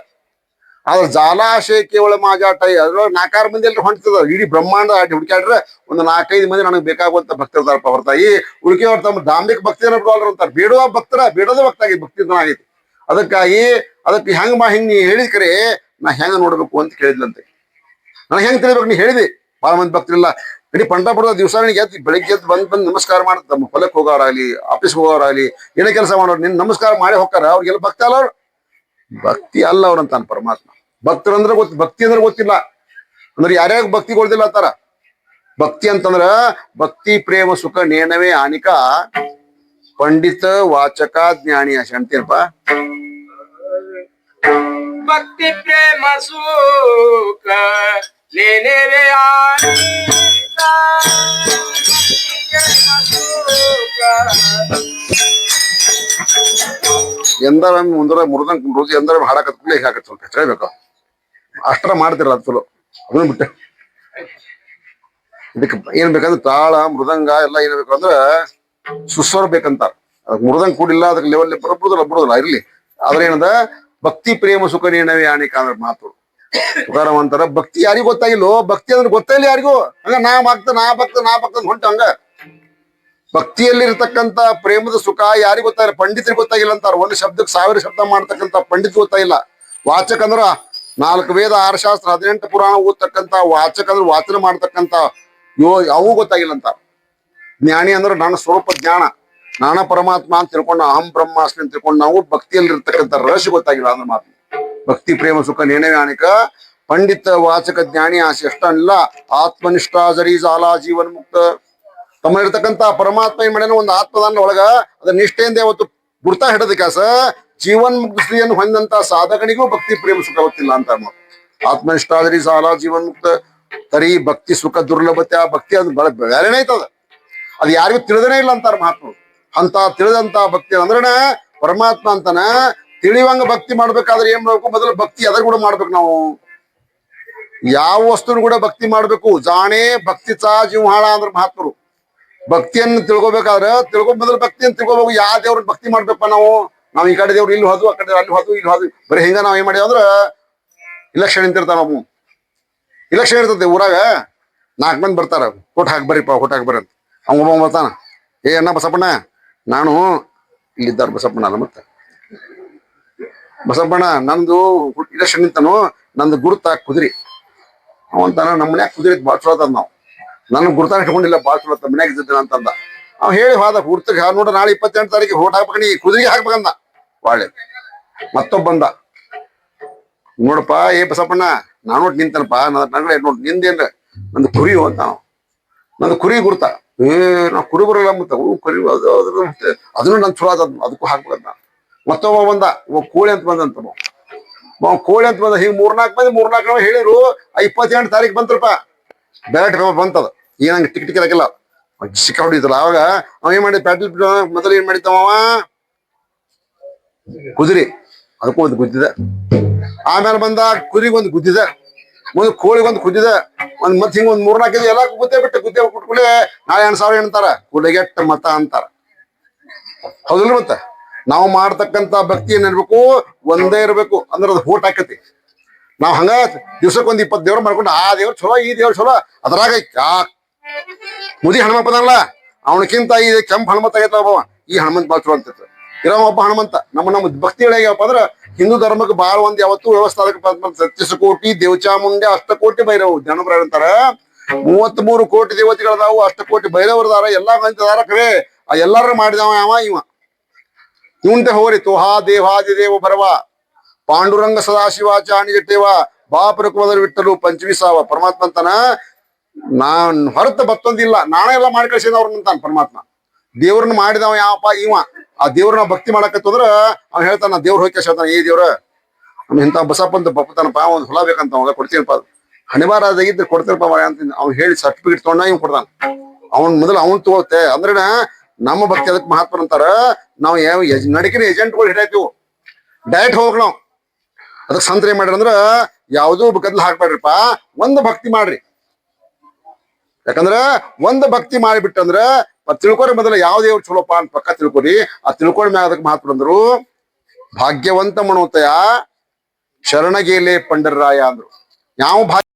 ಆದ್ರ ಜಾಲಾಶಯ ಕೇವಲ ಮಾಜಾಟ ಅದ್ರೊಳಗೆ ನಾಲ್ಕಾರು ಮಂದಿ ಎಲ್ಲರೂ ಹೊಂಟಿದ ಇಡೀ ಬ್ರಹ್ಮಾಂಡ ಆಟ ಹುಡುಕಾಡ್ರೆ ಒಂದು ನಾಲ್ಕೈದು ಮಂದಿ ನನಗೆ ಬೇಕಾಗುವಂತ ಭಕ್ತರದಾರಪ್ಪ ಹೊರತಾಗಿ ಅವ್ರ ತಮ್ಮ ದಾಂಬಿಕ ಭಕ್ತಿಯನ್ನು ಬಿಡೋಲ್ರು ಅಂತಾರೆ. ಬೇಡುವ ಭಕ್ತರ, ಬೇಡದ ಭಕ್ತ ಆಗಿ ಭಕ್ತಿ ಆಗೈತಿ. ಅದಕ್ಕಾಗಿ ಅದಕ್ಕೆ ಹೆಂಗ್ ಮಾ ಹಿಂಗ್ ನೀ ಹೇಳಿದ ಕರೆ ನಾ ಹೆಂಗ ನೋಡ್ಬೇಕು ಅಂತ ಕೇಳಿದ್ಲಂತೆ. ನನಗೆ ಹೆಂಗ್ ತಿಳಿಬೇಕು ನೀ ಹೇಳಿದಿ? ಭಾಳ ಮಂದಿ ಭಕ್ತರಿಲ್ಲ, ಇಡೀ ಪಂಡಪುರದ ದಿವಸ ಎದ್ದು, ಬೆಳಿಗ್ಗೆ ಎದ್ದು ಬಂದ್ ಬಂದು ನಮಸ್ಕಾರ ಮಾಡ್ತ ತಮ್ಮ ಹೊಲಕ್ಕೆ ಹೋಗೋರಾಗ್ಲಿ ಆಫೀಸ್ ಹೋಗೋರಾಗ್ಲಿ, ಏನೇ ಕೆಲಸ ಮಾಡೋರು ನಿನ್ನ ನಮಸ್ಕಾರ ಮಾಡಿ ಹೋಗ್ತಾರ ಅವ್ರಿಗೆಲ್ಲ ಭಕ್ತಿ ಅಲ್ಲ ಅವ್ರು. ಭಕ್ತಿ ಅಲ್ಲ ಅವ್ರಂತಾನ ಪರಮಾತ್ಮ. ಭಕ್ತರಂದ್ರೆ ಗೊತ್ತ, ಭಕ್ತಿ ಅಂದ್ರೆ ಗೊತ್ತಿಲ್ಲ. ಅಂದ್ರೆ ಯಾರ್ಯಾಗ ಭಕ್ತಿ ಕೊಡ್ದಿಲ್ಲ ಅಂತಾರ. ಭಕ್ತಿ ಅಂತಂದ್ರ ಭಕ್ತಿ, ಪ್ರೇಮ, ಸುಖ, ನೇಣವೇ ಆನಿಕ ಪಂಡಿತ, ವಾಚಕ, ಜ್ಞಾನಿ ಅಶ ಅಂತೀರಪ್ಪ? ಭಕ್ತಿ, ಪ್ರೇಮ, ಸುಖ ಆನಂದ. ಪ್ರೇಮ ಸುಖ. ಎಂದಾರ ಮುಂದರ ಮುರ್ದಂಗ್ ರೋಜು ಎಂದಾರ ಹಾಡಕತ್ ಈಗ ಹಾಕತ್ ಸ್ವಲ್ಪ ಹೆಚ್ಚಬೇಕು ಅಷ್ಟರ ಮಾಡ್ತಿರಲ್ಲ ಅದು ಚಲೋ ಅದನ್ನ ಬಿಟ್ಟೆ ಇದಕ್ಕೆ ಏನ್ ಬೇಕಂದ್ರೆ ತಾಳ ಮೃದಂಗ ಎಲ್ಲ ಏನ್ ಬೇಕು ಅಂದ್ರೆ ಸುಸ್ವರ ಬೇಕಂತ ಅದಕ್ಕೆ ಮೃದಂಗ ಕೂಡಿಲ್ಲ ಅದಕ್ಕೆ ಲೆವೆಲ್ ಬರೋದಿಲ್ಲ ಬರೋದಿಲ್ಲ ಇರ್ಲಿ ಆದ್ರೆ ಏನದ ಭಕ್ತಿ ಪ್ರೇಮ ಸುಖ ನೀಣವೇ ಆಣಿಕ ಅಂದ್ರೆ ಮಾತು ತುಕಾರಾಮ್ ಅಂತಾರ ಭಕ್ತಿ ಯಾರಿಗೂ ಗೊತ್ತಾಗಿಲ್ಲೋ, ಭಕ್ತಿ ಅಂದ್ರೆ ಗೊತ್ತಾಗಿಲ್ಲ ಯಾರಿಗೂ. ಹಂಗ ನಾ ಭಕ್ತ ನಾ ಭಕ್ತ ನಾ ಭಕ್ತ ಹೊಂಟ ಹಂಗ. ಭಕ್ತಿಯಲ್ಲಿರ್ತಕ್ಕಂತ ಪ್ರೇಮದ ಸುಖ ಯಾರಿಗೂ ಗೊತ್ತಾಗಿಲ್ಲ, ಪಂಡಿತರಿಗೆ ಗೊತ್ತಾಗಿಲ್ಲ ಅಂತಾರ. ಒಂದು ಶಬ್ದಕ್ಕೆ ಸಾವಿರ ಶಬ್ದ ಮಾಡ್ತಕ್ಕಂತ ಪಂಡಿತ ಗೊತ್ತಾಗಿಲ್ಲ. ವಾಚಕ ಅಂದ್ರ ನಾಲ್ಕು ವೇದ, ಆರು ಶಾಸ್ತ್ರ, ಹದಿನೆಂಟು ಪುರಾಣ ಓದ್ತಕ್ಕಂತ ವಾಚಕ ಅಂದ್ರೆ ವಾಚನ ಮಾಡ್ತಕ್ಕಂತ ಯೋ ಅವು ಗೊತ್ತಾಗಿಲ್ಲ ಅಂತ. ಜ್ಞಾನಿ ಅಂದ್ರೆ ನನ್ನ ಸ್ವರೂಪ ಜ್ಞಾನ. ನಾನ ಪರಮಾತ್ಮ ಅಂತ ತಿಳ್ಕೊಂಡು, ಅಹಂ ಬ್ರಹ್ಮಾಸ್ಮಿ ಅಂತ ತಿಳ್ಕೊಂಡು ನಾವು ಭಕ್ತಿಯಲ್ಲಿರ್ತಕ್ಕಂಥ ರಹಸ್ಯ ಗೊತ್ತಾಗಿಲ್ಲ ಅಂದ್ರೆ ಮಾತು. ಭಕ್ತಿ, ಪ್ರೇಮ, ಸುಖ ನೇಣೆ ಜ್ಞಾನಿಕ, ಪಂಡಿತ, ವಾಚಕ, ಜ್ಞಾನಿ ಆಸೆ ಅಲ್ಲ ಆತ್ಮನಿಷ್ಠ ಜರಿ ಜಾಲ ಜೀವನ್ ಮುಕ್ತ. ತಮ್ಮಲ್ಲಿರ್ತಕ್ಕಂತ ಪರಮಾತ್ಮ ಏನ್ ಮಾಡ್ಯಾನ ಒಂದು ಆತ್ಮದಾನ ಒಳಗ ಅದ ನಿಷ್ಠೆಯಿಂದ ಅವತ್ತು ಗುರ್ತಾ ಹಿಡದ ಜೀವನ್ ಮುಕ್ತ ಸ್ಥಿತಿಯನ್ನು ಹೊಂದಂತ ಸಾಧಕನಿಗೂ ಭಕ್ತಿ, ಪ್ರೇಮ, ಸುಖ ಗೊತ್ತಿಲ್ಲ ಅಂತ ಆತ್ಮನಿಷ್ಠ ಜರಿ ಸಾಲ ಜೀವನ್ ಮುಕ್ತ. ತರಿ ಭಕ್ತಿ, ಸುಖ, ದುರ್ಲಭತೆ, ಆ ಭಕ್ತಿ ಅದು ಬಹಳ ಬೇರೆನೇ ಐತದ. ಅದು ಯಾರಿಗೂ ತಿಳಿದನೇ ಇಲ್ಲ ಅಂತಾರ ಮಹಾತ್ಮರು. ಅಂತ ತಿಳಿದಂತ ಭಕ್ತಿ ಅಂದ್ರನ ಪರಮಾತ್ಮ ಅಂತಾನ ತಿಳಿಯುವಂಗ ಭಕ್ತಿ ಮಾಡ್ಬೇಕಾದ್ರೆ ಏನ್ ಮಾಡ್ಬೇಕು? ಮೊದಲು ಭಕ್ತಿ ಅದ್ರ ಕೂಡ ಮಾಡ್ಬೇಕು ನಾವು. ಯಾವ ವಸ್ತುನು ಕೂಡ ಭಕ್ತಿ ಮಾಡ್ಬೇಕು? ಜಾಣೆ ಭಕ್ತಿ ಚಾ ಜೀವಹಾಳ ಅಂದ್ರ ಮಹಾತ್ಮರು. ಭಕ್ತಿಯನ್ನು ತಿಳ್ಕೊಬೇಕಾದ್ರೆ ತಿಳ್ಕೊ ಮೊದಲು ಭಕ್ತಿಯನ್ನು ತಿಳ್ಕೊಬೇಕು. ಯಾವ ದೇವ್ರ ಭಕ್ತಿ ಮಾಡ್ಬೇಕಪ್ಪ ನಾವು? ನಾವು ಈ ಕಡೆ ದೇವ್ರು ಇಲ್ಲಿ ಹೋದ್ವು, ಆ ಕಡೆ ಅಲ್ಲಿ ಹೋದ್ವು, ಇಲ್ಲಿ ಹೋದ್ವಿ. ಬರೀ ಹಿಂಗ ನಾವ್ ಏನ್ ಅಂದ್ರ ಇಲೆಕ್ಷನ್ ನಿಂತಿರ್ತಾವ ನಾವು. ಇಲೆಕ್ಷನ್ ಇರ್ತದೆ ಊರಾಗ. ನಾಲ್ಕು ಮಂದಿ ಬರ್ತಾರ. ಓಟ್ ಹಾಕಿ ಬರ್ರಿಪ್ಪ ಓಟ್ ಹಾಕಿ ಬರ್ರಿ ಅಂತ. ಬರ್ತಾನ. ಏ ಅಣ್ಣ ಬಸಪ್ಪಣ್ಣ, ನಾನು ಇಲ್ಲಿದ್ದಾರ ಬಸಪ್ಪಣ್ಣ ಅಲ್ಲ ಮತ್ತೆ. ಬಸಪ್ಪಣ್ಣ ನಂದು ಇಲೆಕ್ಷನ್ ಶನಿತನು ನಂದು ಗುರುತ ಕುದುರಿ ಅವಂತಾನ ನಮ್ಮ ಮನ್ಯಾಗ ಕುದುರೆ ಭಾಳ ಚಲೋ ಅದ ನಾವು ನನ್ನ ಗುರುತಾನ ಇಟ್ಕೊಂಡಿಲ್ಲ ಭಾಳ ಚಲೋ ಅದ ಮನ್ಯಾಗ ಇದ್ದಿದ್ದ ಅಂತಂದ ಅವ್ ಹೇಳಿ ಹೋದ ಗುರ್ತಕ್ಕೆ ನೋಡ ನಾಳೆ ಇಪ್ಪತ್ತೆಂಟು ತಾರೀಕಿಗೆ ಓಟ್ ಹಾಕ್ಬೇಕು ನೀ ಕುದುರೆಗೆ ಹಾಕ್ಬೇಕಂದ ಒಳ್ಳೆ ಮತ್ತೊಬ್ಬ ಬಂದ ನೋಡಪ್ಪ ಏ ಬಸಪ್ಪಣ್ಣ ನಾನು ನೋಡಿ ನಿಂತನಪ್ಪ ನನ್ನ ನೋಡ್ ನಿಂದೇನ್ರ ನಂದು ಕುರಿ ಅಂತ ನಾವು ನಂದು ಕುರಿ ಗುರ್ತ ಏ ನಾವು ಕುರಿ ಬರಲ್ಲ ಮತ್ತೆ ಕುರಿ ಅದನ್ನು ನನ್ ಚಲೋ ಅದ ಅದಕ್ಕೂ ಹಾಕ್ಬೇಕಂತ ಮತ್ತೊಬ್ಬ ಬಂದ, ಒಬ್ಬ ಕೋಳಿ ಅಂತ ಬಂದಂತ ಕೋಳಿ ಅಂತ ಬಂದ, ಹಿಂಗ್ ಮೂರ್ನಾಲ್ಕು ಮಂದಿ ಮೂರ್ನಾಲ್ಕು ನಾವು ಹೇಳಿರು ಇಪ್ಪತ್ತೆಂಟು ತಾರೀಕು ಬಂತ್ರಪ್ಪ ಬ್ಯಾಟ್ ಬಂತದ. ಏನಂಗ ಟಿಕ್ ಟಿಕೆಟ್ ಸಿಕ್ಕ ಹೊಡಿತಲ್ಲ ಅವಾಗ ಅವ ಏನ್ ಮಾಡಿ ಪ್ಯಾಟಲ್ ಮೊದಲು ಏನ್ ಮಾಡಿದ್ದವ ಕುದುರೆ. ಅದಕ್ಕೂ ಒಂದು ಗುದ್ದಿದ. ಆಮೇಲೆ ಬಂದ ಒಂದು ಕೋಳಿಗೊಂದು ಒಂದು ಕೋಳಿಗೊಂದು ಕುದ್ದಿದೆ. ಒಂದ್ ಮತ್ ಹಿಂಗ ಒಂದ್ ಮೂರ್ನಾಲ್ಕು ಎಲ್ಲ ಗುದ್ದೆ ಬಿಟ್ಟು, ಗುದ್ದೆ ಕುಟ್ಕೊಳ್ಳಿ ನಾಳೆ ಎಂಟು ಸಾವಿರ ಏನಂತಾರ? ಕುಲಗೆಟ್ಟ ಮತ ಅಂತಾರ. ಹೌದಿಲ್ಲ ಮತ್ತೆ? ನಾವು ಮಾಡ್ತಕ್ಕಂತ ಭಕ್ತಿ ಏನಿರ್ಬೇಕು ಒಂದೇ ಇರ್ಬೇಕು. ಅಂದ್ರೆ ಅದು ಹೋಟ್ ಹಾಕತಿ ನಾವ್ ಹಂಗ ದಿವ್ಸಕ್ಕೆ ಒಂದ್ ಇಪ್ಪತ್ತು ದೇವ್ರ ಮಾಡ್ಕೊಂಡು, ಆ ದೇವ್ರ ಚಲೋ, ಈ ದೇವ್ರ ಚಲೋ. ಅದ್ರಾಗ ಮುದಿ ಹನುಮಪ್ಪನಲ್ಲ ಅವನಕ್ಕಿಂತ ಈ ಕೆಂಪ್ ಹನುಮಂತ ಆಗೈತ ಈ ಹನುಮಂತ ಬಾಳ ಚಲೋ ಅಂತ ಇರೋ ಒಬ್ಬ ಹನುಮಂತ. ನಮ್ಮ ನಮ್ಮ ಭಕ್ತಿ ಹೇಳಪ್ಪ ಅಂದ್ರ, ಹಿಂದೂ ಧರ್ಮಕ್ಕೆ ಬಾಳ ಒಂದ್ ಯಾವತ್ತು ಸತ್ಯಸ ಕೋಟಿ ದೇವಚಾಮುಂಡೆ ಅಷ್ಟಕೋಟಿ ಭೈರವ್. ಜನಬ್ರ ಅಂತಾರ. ಮೂವತ್ತ್ ಮೂರು ಕೋಟಿ ದೇವತೆಗಳದಾವು ಅಷ್ಟಕೋಟಿ ಭೈರವರದಾರ. ಎಲ್ಲಾ ಮಂದಿದಾರ ಕರೆ. ಆ ಎಲ್ಲಾರು ಮಾಡಿದವ ಯಾವ ಇವ. ಇವಂತೆ ಹೋರಿ ತೋಹಾ ದೇವಾದಿ ದೇವ ಬರವ. ಪಾಂಡುರಂಗ ಸದಾಶಿವ ಚಾಣಿಜಟ್ಟೇವ ಬಾಪರ ಕುಲದಲ್ಲಿ ಪಂಚಮಿ ಸಾವ. ಪರಮಾತ್ಮ ಅಂತಾನ, ನಾನ್ ಹೊರತು ಮತ್ತೊಂದಿಲ್ಲ. ನಾನೇ ಎಲ್ಲ ಮಾಡಿ ಕಳ್ಸಿದ ಅವ್ರನ್ನ ಅಂತಾನ ಪರಮಾತ್ಮ. ದೇವ್ರನ್ನ ಮಾಡಿದವ ಯಾವಪ್ಪ? ಇವ. ಆ ದೇವ್ರನ್ನ ಭಕ್ತಿ ಮಾಡಕತ್ತಂದ್ರ ಅವ್ನು ಹೇಳ್ತಾನ, ದೇವ್ರ ಹೋಗಿ ಹೇಳ್ತಾನ ಏ ದೇವ್ರ ನಮ್ ಇಂಥ ಬಸಪ್ಪ ಅಂತ ಬಪ್ಪತಾನಪ್ಪ, ಒಂದ್ ಹೊಲ ಬೇಕಂತ ಅವಾಗ ಕೊಡ್ತೀನಪ್ಪ. ಹಣಿವಾರ ಅದಾಗಿದ್ರೆ ಕೊಡ್ತೀನಪ್ಪ ಅಂತ ಅವ್ನು ಹೇಳಿ ಸರ್ಟಿಫಿಕೇಟ್ ತಗೊಂಡ ಇವ್ ಕೊಡ್ತಾನ. ಅವನ್ ಮೊದಲು ಅವನ್ ತಗೋತೆ ಅಂದ್ರೆ ನಮ್ಮ ಭಕ್ತಿ ಅದಕ್ಕೆ ಮಹತ್ವ ಅಂತಾರ, ನಾವು ಯಾವ ನಡಿಕಿನ ಏಜೆಂಟ್ಗಳು ಹಿಡಿಯತೀವಿ ಡೈರೆಕ್ಟ್ ಹೋಗ್ ನಾವು. ಅದಕ್ಕೆ ಸಂತ್ರೆ ಏನ್ ಮಾಡ್ರಿ ಅಂದ್ರ, ಯಾವ್ದು ಗದ್ಲ ಹಾಕ್ಬೇಡ್ರಿಪ್ಪ. ಒಂದು ಭಕ್ತಿ ಮಾಡ್ರಿ. ಯಾಕಂದ್ರ, ಒಂದ್ ಭಕ್ತಿ ಮಾಡಿಬಿಟ್ಟಂದ್ರ ತಿಳ್ಕೊರಿ ಮೊದಲ ಯಾವ ದೇವ್ರು ಚಲೋಪ್ಪ ಅಂತ ಪಕ್ಕ ತಿಳ್ಕೊರಿ. ಆ ತಿಳ್ಕೊಂಡ ಮ್ಯಾಗ ಅದಕ್ಕೆ ಮಹತ್ವ ಅಂದ್ರು, ಭಾಗ್ಯವಂತ ಮಣೋತಯ ಶರಣಗೇಲೆ ಪಂಡರರಾಯ ಅಂದ್ರು. ಯಾವ ಭಾಗ್ಯ